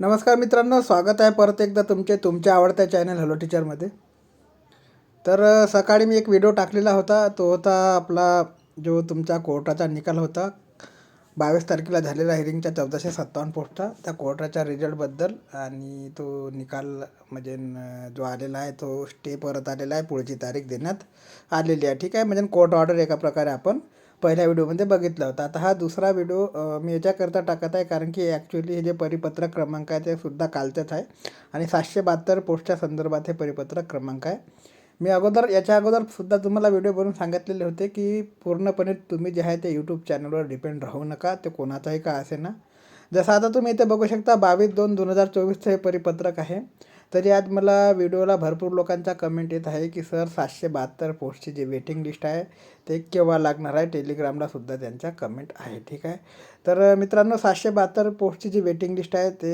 नमस्कार मित्रांनो स्वागत आहे परत एकदा तुमचे तुमच्या आवडत्या चॅनल हॅलो टीचरमध्ये तर सकाळी मी एक व्हिडिओ टाकलेला होता. तो होता आपला जो तुमचा कोर्टाचा निकाल होता. बावीस तारखेला झालेला हिरिंगच्या चौदाशे सत्तावन्न पोस्टचा. त्या कोर्टाच्या रिझल्टबद्दल आणि तो निकाल म्हणजे न- जो आलेला आहे तो स्टे परत आलेला आहे. पुढची तारीख देण्यात आलेली आहे. ठीक आहे? म्हणजे कोर्ट ऑर्डर एका प्रकारे आपण पहिल्या व्हिडिओमध्ये बघितला होता. आता हा दुसरा व्हिडिओ मी याच्याकरता टाकत आहे कारण की ॲक्च्युली हे जे परिपत्रक क्रमांक आहे ते सुद्धा कालचंच आहे. आणि सातशे बहात्तर पोस्टच्या संदर्भात हे परिपत्रक क्रमांक आहे. मी अगोदर याच्या अगोदर सुद्धा तुम्हाला व्हिडिओ बनवून सांगितलेले होते की पूर्णपणे तुम्ही जे आहे ते यूट्यूब चॅनलवर डिपेंड राहू नका. ते कोणाचाही का असे ना जसं आता तुम्ही इथे बघू शकता बावीस दोन दोन हजार चोवीसचं हे परिपत्रक आहे. तरी आज मला व्हिडिओला भरपूर लोकांचा कमेंट येत आहे की सर सातशे बहात्तर पोस्टची जी वेटिंग लिस्ट आहे ते केव्हा लागणार आहे? टेलिग्रामला सुद्धा त्यांच्या कमेंट आहे ठीक आहे? तर मित्रांनो सातशे बहात्तर पोस्टची जी वेटिंग लिस्ट आहे ते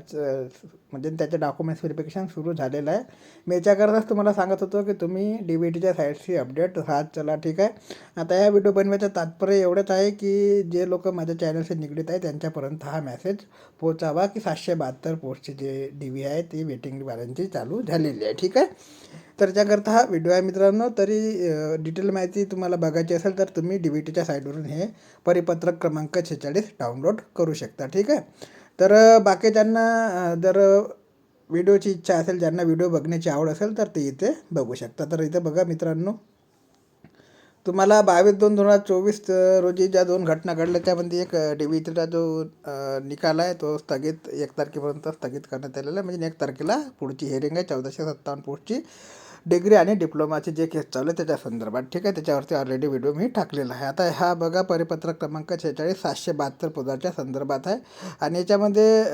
च- म्हणजे त्याचे डॉक्युमेंट्स व्हेरिफिकेशन सुरू झालेलं आहे. मी याच्याकरताच तुम्हाला सांगत होतो की तुम्ही डी बी टीच्या साईटशी अपडेट राहत चला ठीक आहे? आता या व्हिडिओ बनवायचं तात्पर्य एवढंच आहे की जे लोक माझ्या चॅनलशी निगडीत आहे त्यांच्यापर्यंत हा मेसेज पोचावा की सातशे बहात्तर पोस्टची जे डी व्ही आहे ती वेटिंगवाल्यांची चालू झालेली आहे ठीक आहे? तर त्याकरता हा व्हिडिओ आहे मित्रांनो. तरी डिटेल माहिती तुम्हाला बघायची असेल तर तुम्ही डी बी टीच्या साईटवरून हे परिपत्रक क्रमांक छेचाळीस डाउनलोड करू शकता. ठीक आहे? तर बाकी बाकीच्यांना जर व्हिडिओची इच्छा असेल ज्यांना व्हिडिओ बघण्याची आवड असेल तर ते इथे बघू शकता. तर इथे बघा मित्रांनो. तुम्हाला बावीस दोन दोन हजार चोवीस रोजी ज्या दोन घटना घडल्या त्यामध्ये एक डी व्ही टीचा जो निकाल आहे तो स्थगित एक तारखेपर्यंत स्थगित करण्यात आलेला आहे. म्हणजे एक तारखेला पुढची हेअरिंग आहे चौदाशे सत्तावन्न पोस्टची. डिग्री आणि डिप्लोमाचे जे केस चालू आहे त्याच्या संदर्भात. ठीक आहे त्याच्यावरती ऑलरेडी व्हिडिओ मी टाकलेला आहे. आता हा बघा परिपत्रक क्रमांक शेहेचाळीस सातशे बहात्तर पदाच्या संदर्भात आहे. आणि याच्यामध्ये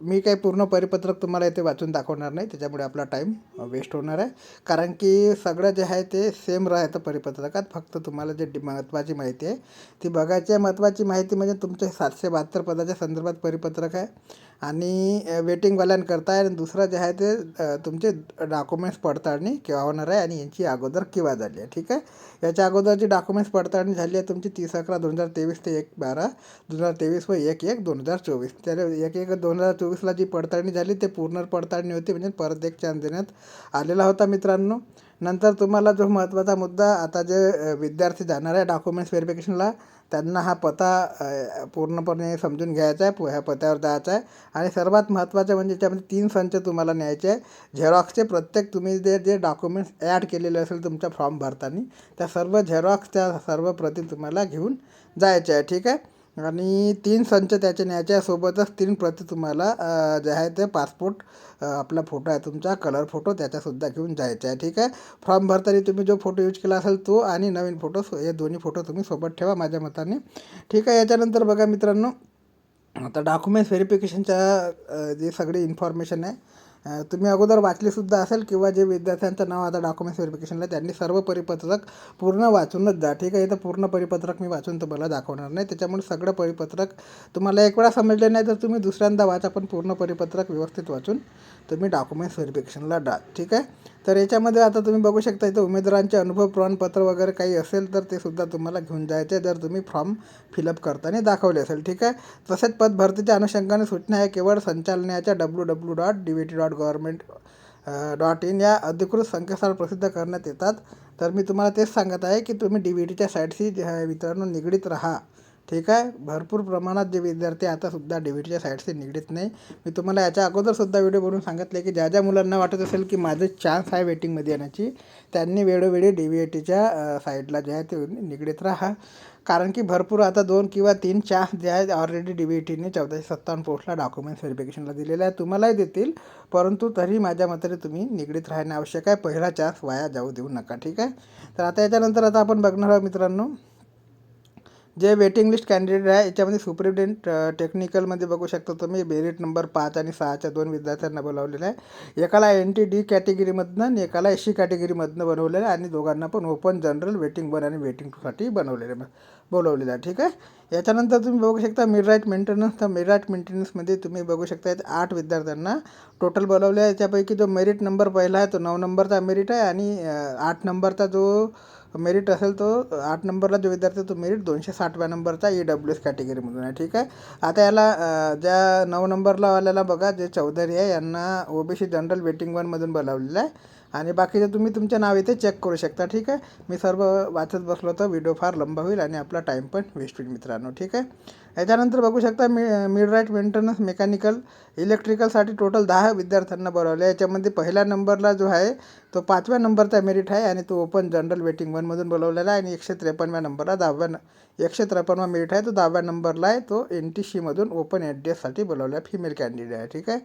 मी काही पूर्ण परिपत्रक तुम्हाला इथे वाचून दाखवणार नाही. त्याच्यामुळे आपला टाईम वेस्ट होणार आहे. कारण की सगळं जे आहे ते सेम राहतं परिपत्रकात. फक्त तुम्हाला जे डि- महत्त्वाची माहिती आहे ती बघायची महत्त्वाची माहिती म्हणजे तुमचे सातशे बहात्तर पदाच्या संदर्भात परिपत्रक आहे. आणि वेटिंगवाल्यांकरता आहे. आणि दुसरं जे आहे ते तुमचे डॉक्युमेंट्स पडताळणी केव्हा होणार आहे आणि यांची अगोदर केव्हा झाली आहे. ठीक आहे? याच्या अगोदरची डॉक्युमेंट्स पडताळणी झाली आहे तुमची तीस अकरा दोन हजार तेवीस ते एक बारा दोन हजार तेवीस व एक एक दोन हजार चोवीस. त्याला एक एक दोन हजार चोवीसला जी पडताळणी झाली ते पूर्ण पडताळणी होती म्हणजे परत एक चान्स देण्यात आलेला होता मित्रांनो. नंतर तुम्हाला जो महत्त्वाचा मुद्दा आता जे विद्यार्थी जाणार आहे डॉक्युमेंट्स व्हेरिफिकेशनला त्यांना हा पता पूर्णपणे समजून घ्यायचा आहे पु- ह्या पत्यावर जायचा आहे. आणि सर्वात महत्त्वाचं म्हणजे त्यामध्ये तीन संच तुम्हाला न्यायचे आहे झेरॉक्सचे प्रत्येक तुम्ही जे जे डॉक्युमेंट्स ॲड केलेले असेल तुमच्या फॉर्म भरताना त्या सर्व झेरॉक्स त्या सर्व प्रती तुम्हाला घेऊन जायचे आहे ठीक आहे? आणि तीन संच त्याचे न्यायच्यासोबतच सोबतच तीन प्रति तुम्हाला जे आहे ते पासपोर्ट आपला फोटो आहे तुमचा कलर फोटो त्याच्यासुद्धा घेऊन जायचा आहे ठीक आहे? फॉर्म भरताना तुम्ही जो फोटो यूज केला असेल तो आणि नवीन फोटो हे दोन्ही फोटो तुम्ही सोबत ठेवा माझ्या मताने ठीक आहे? याच्यानंतर बघा मित्रांनो आता डॉक्युमेंट्स व्हेरिफिकेशनच्या जे सगळी इन्फॉर्मेशन आहे तुम्ही अगोदर वाचलीसुद्धा असेल किंवा जे विद्यार्थ्यांचं नाव आता डॉक्युमेंट्स व्हेरिफिकेशनला त्यांनी सर्व परिपत्रक पूर्ण वाचूनच जा ठीक आहे तर पूर्ण परिपत्रक मी वाचून तुम्हाला दाखवणार नाही. त्याच्यामुळे सगळं परिपत्रक तुम्हाला एक वेळा समजले नाही तर तुम्ही दुसऱ्यांदा वाचा पण पूर्ण परिपत्रक व्यवस्थित वाचून तुम्ही डॉक्युमेंट्स व्हेरिफिकेशनला डा ठीक आहे? तर याच्यामध्ये आता तुम्ही बघू शकता इथं उमेदवारांचे अनुभव प्रमाणपत्र वगैरे काही असेल तर ते सुद्धा तुम्हाला घेऊन जायचे जर तुम्ही फॉर्म फिलअप करताना दाखवले असेल. ठीक आहे? तसेच पद भरतीच्या अनुषंगाने सूचना आहे केवळ संचालनाच्या W W dot D V T dot government dot in या अधिकृत संकेतस्थळ प्रसिद्ध करण्यात येतात. तर मी तुम्हाला तेच सांगत आहे की तुम्ही डी व्ही टीच्या साईटशी वितरण मित्रांनो निगडीत राहा. ठीक आहे? भरपूर प्रमाणात जे विद्यार्थी आता सुद्धा डी व्ही निगडीत नाही. मी तुम्हाला याच्या अगोदरसुद्धा व्हिडिओ बनवून सांगितले की ज्या ज्या मुलांना वाटत असेल की माझं चान्स आहे वेटिंगमध्ये येण्याची त्यांनी वेळोवेळी डी टीच्या साईडला जे आहे ते निगडीत राहा. कारण की भरपूर आता दोन किंवा तीन चान्स जे आहेत ऑलरेडी डी व्ही टीने चौदाशे सत्तावन्न पोस्टला डॉक्युमेंट्स व्हेरिफिकेशनला दिलेले आहे तुम्हालाही देतील परंतु तरी माझ्या मताने तुम्ही निगडीत राहणे आवश्यक आहे. पहिला चान्स वाया जाऊ देऊ नका. ठीक आहे? तर आता याच्यानंतर आता आपण बघणार आहोत मित्रांनो जे वेटिंग लिस्ट कॅन्डिडेट आहे याच्यामध्ये सुप्रिटेंट टेक्निकलमध्ये बघू शकता तुम्ही. बेरिट नंबर पाच आणि सहाच्या दोन विद्यार्थ्यांना बोलावलेलं आहे. एकाला एन टी डी कॅटेगरीमधनं आणि एकाला एस सी कॅटेगरीमधनं बनवलेलं आहे. आणि दोघांना पण ओपन जनरल वेटिंग वन आणि वेटिंग टूसाठी बनवलेलं आहे. बोलवलेलं आहे. ठीक आहे? याच्यानंतर तुम्ही बघू शकता मिडराईट मेंटेनन्स तर मिडराईट मेंटेनन्समध्ये तुम्ही बघू शकता आठ विद्यार्थ्यांना टोटल बोलावले आहे. याच्यापैकी जो मेरिट नंबर पहिला आहे तो नऊ नंबरचा मेरिट आहे. आणि आठ नंबरचा जो मेरिट असेल तो आठ नंबरला जो विद्यार्थी तो मेरिट दोनशे साठव्या नंबरचा ई डब्ल्यू एस कॅटेगरीमधून आहे ठीक आहे? आता याला ज्या नऊ नंबरला वाल्याला बघा जे चौधरी आहे यांना ओबीसी जनरल वेटिंग वनमधून बोलावलेलं आहे. आणि बाकीचे तुम्ही तुमचं नाव इथे चेक करू शकता ठीक आहे? मी सर्व वाचत बसलो तर व्हिडिओ फार लंबा होईल आणि आपला टाईम पण वेस्ट होईल मित्रांनो ठीक आहे? याच्यानंतर बघू शकता मी मिडराईट मेंटेनन्स मेकॅनिकल इलेक्ट्रिकलसाठी टोटल दहा विद्यार्थ्यांना बोलावले. याच्यामध्ये पहिल्या नंबरला जो आहे तो पाचव्या नंबरचा मेरिट आहे आणि तो ओपन जनरल वेटिंग वनमधून बोलवलेला आहे आणि एकशे त्रेपन्नव्या नंबरला दहाव्या न एकशे त्रेपन्नवा मेरिट आहे. तो दहाव्या नंबरला आहे. तो एन टी सीमधून ओपन एच डी एससाठी बोलवला आहे. फिमेल कॅन्डिडेट आहे. ठीक आहे?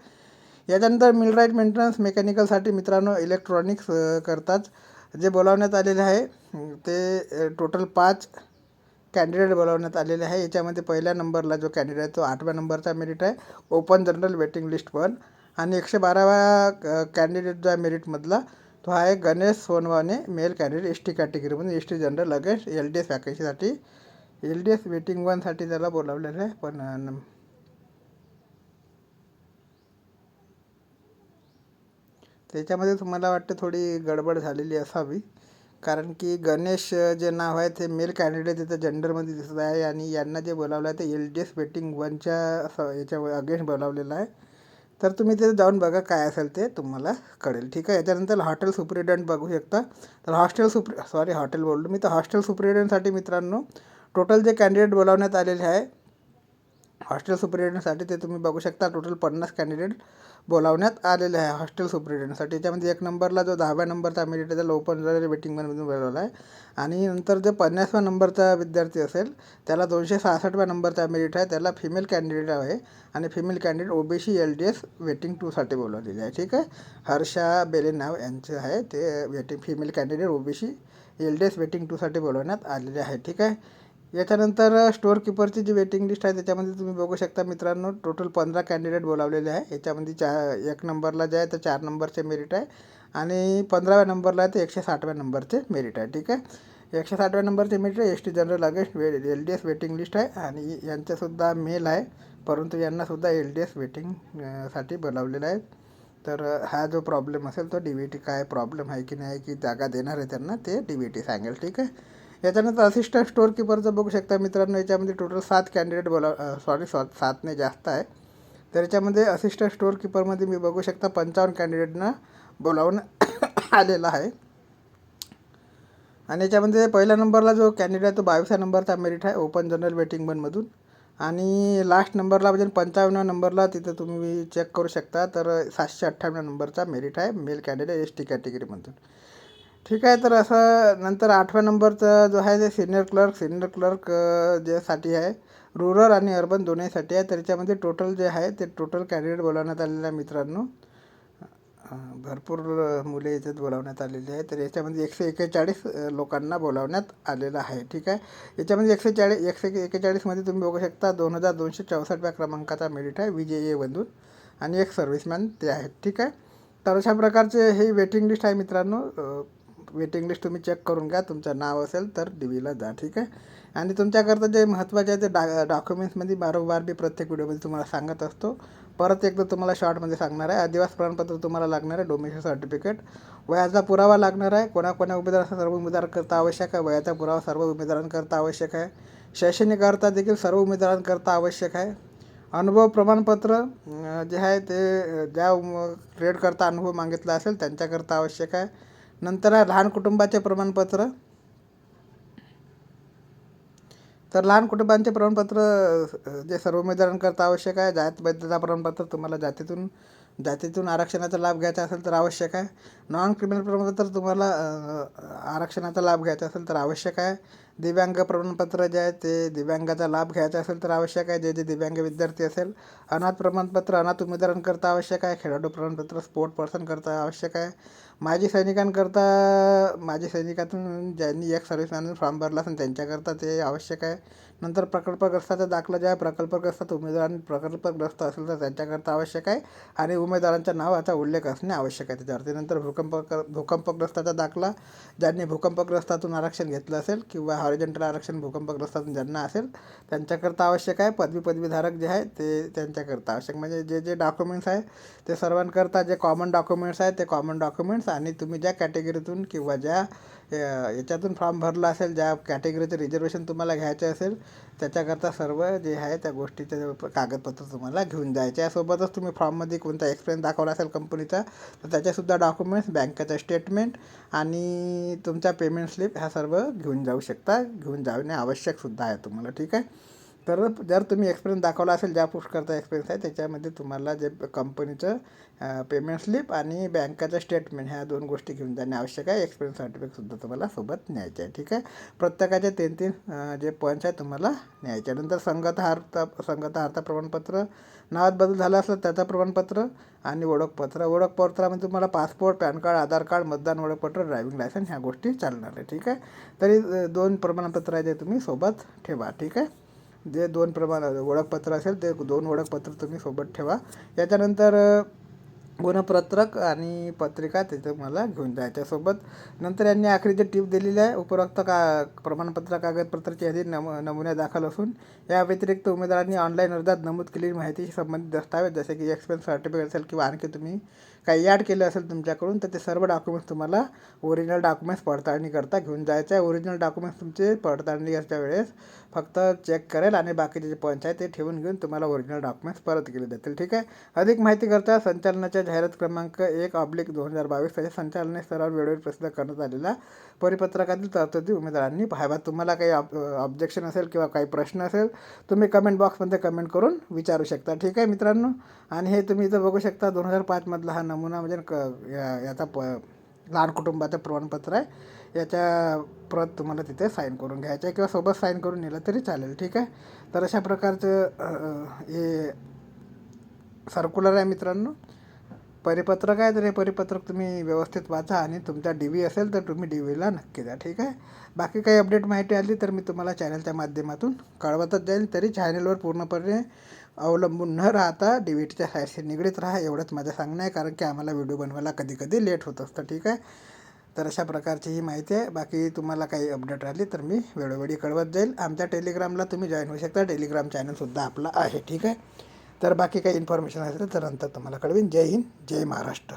याच्यानंतर मिलराईट मेंटेनन्स मेकॅनिकलसाठी मित्रांनो इलेक्ट्रॉनिक्स करताच जे बोलावण्यात आलेले आहे ते टोटल पाच कॅन्डिडेट बोलावण्यात आलेले आहे. याच्यामध्ये पहिल्या नंबरला जो कॅन्डिडेट आहे तो आठव्या नंबरचा मेरिट आहे. Open general waiting list one आणि एकशे बाराव्या कॅन्डिडेट जो आहे मेरिटमधला तो आहे Ganesh Sonawane male candidate S T कॅटेगरीमधून S T general against L D S वॅकन्सीसाठी L D S waiting वनसाठी त्याला बोलावलेलं आहे. पण त्याच्यामध्ये तुम्हाला वाटतं थोडी गडबड झालेली असावी. कारण की गणेश जे नाव आहे ते मेल कॅन्डिडेट तिथं जेंडरमध्ये दिसत आहे आणि यांना जे बोलावलं आहे ते एल डी एस वेटिंग वनच्या असं याच्या अगेन्स्ट बोलावलेलं आहे. तर तुम्ही तिथे जाऊन बघा काय असेल ते तुम्हाला कळेल. ठीक आहे? याच्यानंतर हॉटेल सुप्रिटेंडंट बघू शकता. तर हॉस्टेल सुप्रि सॉरी हॉटेल बोललो मी. तर हॉस्टेल सुप्रिटेंडंटसाठी मित्रांनो टोटल जे कॅन्डिडेट बोलावण्यात आलेले आहे हॉस्टेल सुप्रिटेंडंटसाठी ते तुम्ही बघू शकता टोटल पन्नास कॅन्डिडेट बोलावण्यात आलेले आहे हॉस्टेल सुप्रिटेंडंटसाठी. याच्यामध्ये एक नंबरला जो दहाव्या नंबरचा मेरिट आहे त्याला ओपन वेटिंगमधून बोलावला आहे आणि नंतर जो पन्नासव्या नंबरचा विद्यार्थी असेल त्याला दोनशे सहासष्टव्या नंबरचा मेरिट आहे त्याला फिमेल कॅन्डिडेट आहे आणि female candidate OBC L D S waiting टूसाठी बोलावलेली आहे. ठीक आहे? हर्षा बेले नाव यांचं आहे ते waiting female candidate OBC L D S waiting टूसाठी बोलवण्यात आलेले आहे. ठीक आहे? याच्यानंतर स्टोअर किपरची जी वेटिंग लिस्ट आहे त्याच्यामध्ये तुम्ही बघू शकता मित्रांनो टोटल पंधरा कॅन्डिडेट बोलावलेले आहे. याच्यामध्ये चा एक नंबरला जे आहे तर चार नंबरचे मेरिट आहे. आणि पंधराव्या नंबरला आहे ते एकशे साठव्या नंबरचे मेरिट आहे. ठीक आहे? एकशे साठव्या नंबरचे मेरिट आहे. एस टी जनरल अगेन्स्ट वे L D S waiting list आहे. आणि यांच्यासुद्धा मेल आहे. परंतु यांनासुद्धा एल डी एस वेटिंगसाठी बोलावलेलं आहे. तर हा जो प्रॉब्लेम असेल तो डी व्ही टी काय प्रॉब्लेम आहे की नाही की जागा देणार आहे त्यांना ते डी व्ही टी सांगेल. ठीक आहे? याच्यानंतर असिस्टंट स्टोअर किपरचं बघू शकता मित्रांनो याच्यामध्ये टोटल सात कॅन्डिडेट बोला सॉरी सॉ सातने जास्त आहे. तर याच्यामध्ये असिस्टंट स्टोअर किपरमध्ये मी बघू शकता पंचावन्न कॅन्डिडेटना बोलावून आलेला आहे. आणि याच्यामध्ये पहिल्या नंबरला जो कॅन्डिडेट आहे तो बावीसा नंबरचा मेरिट आहे ओपन जनरल वेटिंग वनमधून आणि लास्ट नंबरला म्हणजे पंचावन्न नंबरला तिथं तुम्ही चेक करू शकता तर सातशे अठ्ठावन्न नंबरचा मेरिट आहे मेल कॅन्डिडेट एस टी कॅटेगरीमधून ठीक आहे तर असं नंतर आठव्या नंबरचं जो आहे ते सिनियर क्लर्क सिनियर क्लर्क ज्यासाठी आहे रुरल आणि अर्बन दोन्हीसाठी आहे तर याच्यामध्ये टोटल जे आहे ते टोटल कॅन्डिडेट बोलावण्यात आलेलं आहे मित्रांनो. भरपूर मुले याच्यात बोलावण्यात आलेली आहे तर याच्यामध्ये एकशे एकेचाळीस लोकांना बोलावण्यात आलेलं आहे ठीक आहे. याच्यामध्ये एकशे चाळीस एकशे एकेचाळीसमध्ये तुम्ही बघू शकता दोन हजार दोनशे चौसष्टव्या क्रमांकाचा मेरिट आहे विजय ए बंधून आणि एक सर्व्हिसमॅन ते आहेत ठीक आहे. तर अशा प्रकारचे हे वेटिंग लिस्ट आहे मित्रांनो वेटिंग लिस्ट तुम्ही चेक करून घ्या. तुमचं नाव असेल तर डी व्हीला जा ठीक आहे? आणि तुमच्याकरता जे महत्त्वाचे आहे ते डा डॉक्युमेंट्समध्ये वारंवार मी प्रत्येक व्हिडिओमध्ये तुम्हाला सांगत असतो. परत एकदा तुम्हाला शॉर्टमध्ये सांगणार आहे. आदिवास प्रमाणपत्र तुम्हाला लागणार आहे. डोमेशन सर्टिफिकेट वयाचा पुरावा लागणार आहे. कोणाकोणा उमेदवारांचा सर्व उमेदवारांकरता आवश्यक आहे. वयाचा पुरावा सर्व उमेदवारांकरता आवश्यक आहे. शैक्षणिक अर्हता देखील सर्व उमेदवारांकरता आवश्यक आहे. अनुभव प्रमाणपत्र जे आहे ते ज्या ट्रेडकरता अनुभव मागितला असेल त्यांच्याकरता आवश्यक आहे. नंतर आहे लहान कुटुंबाचे प्रमाणपत्र. तर लहान कुटुंबांचे प्रमाणपत्र जे सर्व उमेदवारांकरता आवश्यक आहे जात वैधता प्रमाणपत्र तुम्हाला जातीतून जातीतून आरक्षणाचा लाभ घ्यायचा असेल तर आवश्यक आहे. नॉन क्रिमिनल प्रमाणपत्र तुम्हाला आरक्षणाचा लाभ घ्यायचा असेल तर आवश्यक आहे. दिव्यांग प्रमाणपत्र जे आहे ते दिव्यांगाचा लाभ घ्यायचा असेल तर आवश्यक आहे. जे जे दिव्यांग विद्यार्थी असेल अनाथ प्रमाणपत्र अनाथ उमेदवारांकरता आवश्यक आहे. खेळाडू प्रमाणपत्र स्पोर्ट पर्सनकरता आवश्यक आहे. माजी सैनिकांकरता माजी सैनिकातून ज्यांनी एक सर्व्हिस फॉर्म भरला असेल त्यांच्याकरता ते आवश्यक आहे. नंतर प्रकल्पग्रस्ताचा दाखला जे आहे प्रकल्पग्रस्तात उमेदवार प्रकल्पग्रस्त असेल तर त्यांच्याकरता आवश्यक आहे. आणि उमेदवारांच्या नावाचा उल्लेख असणे आवश्यक आहे त्याच्यावरती. नंतर भूकंप भूकंपग्रस्ताचा दाखला ज्यांनी भूकंपग्रस्तातून आरक्षण घेतलं असेल किंवा हॉरिजेंटल आरक्षण भूकंपग्रस्तातून ज्यांना असेल त्यांच्याकरता आवश्यक आहे. पदवी पदवीधारक जे आहे ते त्यांच्याकरता आवश्यक. म्हणजे जे जे डॉक्युमेंट्स आहे ते सर्वांकरता जे कॉमन डॉक्युमेंट्स आहेत ते कॉमन डॉक्युमेंट्स आणि तुम्ही ज्या कॅटेगरीतून किंवा ज्या याच्यातून फॉर्म भरला असेल ज्या कॅटेगरीचं रिझर्वेशन तुम्हाला घ्यायचं असेल त्याच्याकरता सर्व जे आहे त्या गोष्टीचे कागदपत्र तुम्हाला घेऊन जायचे यासोबतच सोबतच तुम्ही फॉर्ममध्ये कोणता एक्सपिरियन्स दाखवला असेल कंपनीचा तर त्याच्यासुद्धा डॉक्युमेंट्स बँकेचं स्टेटमेंट आणि तुमचा पेमेंट स्लिप ह्या सर्व घेऊन जाऊ शकता. घेऊन जाणे आवश्यकसुद्धा आहे तुम्हाला ठीक आहे? तर जर तुम्ही एक्सपिरियन्स दाखवला असेल ज्या पुष्करचा एक्सपिरियन्स आहे त्याच्यामध्ये तुम्हाला जे कंपनीचं पेमेंट स्लिप आणि बँकेचं स्टेटमेंट ह्या दोन गोष्टी घेऊन जाणे आवश्यक आहे. एक्सपिरियन्स सर्टिफिकेटसुद्धा तुम्हाला सोबत न्यायचे आहे ठीक आहे? प्रत्येकाचे तीन तीन जे पॉईंट्स आहेत तुम्हाला न्यायचे आहे. नंतर संगतहार्ता संगतहार्ता प्रमाणपत्र नावात बदल झाला असलं त्याचं प्रमाणपत्र आणि ओळखपत्र. ओळखपत्रामध्ये तुम्हाला passport PAN card Aadhaar card मतदान ओळखपत्र ड्रायव्हिंग लायसन्स ह्या गोष्टी चालणार आहे ठीक आहे? तरी दोन प्रमाणपत्र आहे ते तुम्ही सोबत ठेवा ठीक आहे? जे दोन प्रमाण ओळखपत्र असेल ते दोन ओळखपत्र तुम्ही सोबत ठेवा. याच्यानंतर गुणपत्रक आणि पत्रिका तिथं मला घेऊन जायच्या सोबत नंतर यांनी आखरी जे टीप दिलेली आहे उपरोक्त का प्रमाणपत्र कागदपत्राची यादी नम नमुन्या दाखल असून या व्यतिरिक्त उमेदवारांनी ऑनलाईन अर्जात नमूद केलेली माहितीशी संबंधित दस्तावेज जसे की एक्सपेन्स सर्टिफिकेट असेल किंवा आणखी तुम्ही काही ॲड केलं असेल तुमच्याकडून तर ते सर्व डॉक्युमेंट्स तुम्हाला ओरिजिनल डॉक्युमेंट्स पडताळणी करता घेऊन जायचं आहे. ओरिजिनल डॉक्युमेंट्स तुमचे पडताळणी करच्या वेळेस फक्त चेक करेल आणि बाकीचे जे पंच आहे ते ठेवून घेऊन तुम्हाला ओरिजिनल डॉक्युमेंट्स परत केले जातील ठीक आहे? अधिक माहिती करता संचालनाच्या जाहिरात क्रमांक एक ऑब्लिक दोन हजार बावीस त्याच्या संचालने स्तरावर वेळोवेळी प्रसिद्ध करण्यात आलेला परिपत्रकातील तरतुदी उमेदवारांनी पाहाव्या तुम्हाला काही ऑब ऑब्जेक्शन असेल किंवा काही प्रश्न असेल तुम्ही कमेंट बॉक्समध्ये कमेंट करून विचारू शकता ठीक आहे मित्रांनो? आणि हे तुम्ही इथं बघू शकता दोन हजार पाचमधला हा नमुना म्हणजे क या- याचा प लहान कुटुंबाचं प्रमाणपत्र आहे. याच्या प्रत तुम्हाला तिथे साईन करून घ्यायचं आहे किंवा सोबत साईन करून नेलं तरी चालेल ठीक आहे? तर अशा प्रकारचं हे सर्क्युलर आहे मित्रांनो. परिपत्रक आहे तर हे परिपत्रक तुम्ही व्यवस्थित वाचा आणि तुमचा डी व्ही असेल तर तुम्ही डी व्हीला नक्की द्या ठीक आहे? बाकी काही अपडेट माहिती आली तर मी तुम्हाला चॅनलच्या माध्यमातून कळवतच जाईल तरी चॅनलवर पूर्णपणे अवलंबून न राहता डी व्हीटीच्या साईडशी निगडीत राहा एवढंच माझं सांगणं आहे कारण की आम्हाला व्हिडिओ बनवायला कधी कधी लेट होत असतं ठीक आहे? तर अशा प्रकारची ही माहिती आहे. बाकी तुम्हाला काही अपडेट आली तर मी वेळोवेळी कळवत जाईल. आमच्या टेलिग्रामला तुम्ही जॉईन होऊ शकता. टेलिग्राम चॅनलसुद्धा आपला आहे. ठीक आहे? तर बाकी काही इन्फॉर्मेशन असेल तर नंतर तुम्हाला कळवीन. जय हिंद. जय महाराष्ट्र.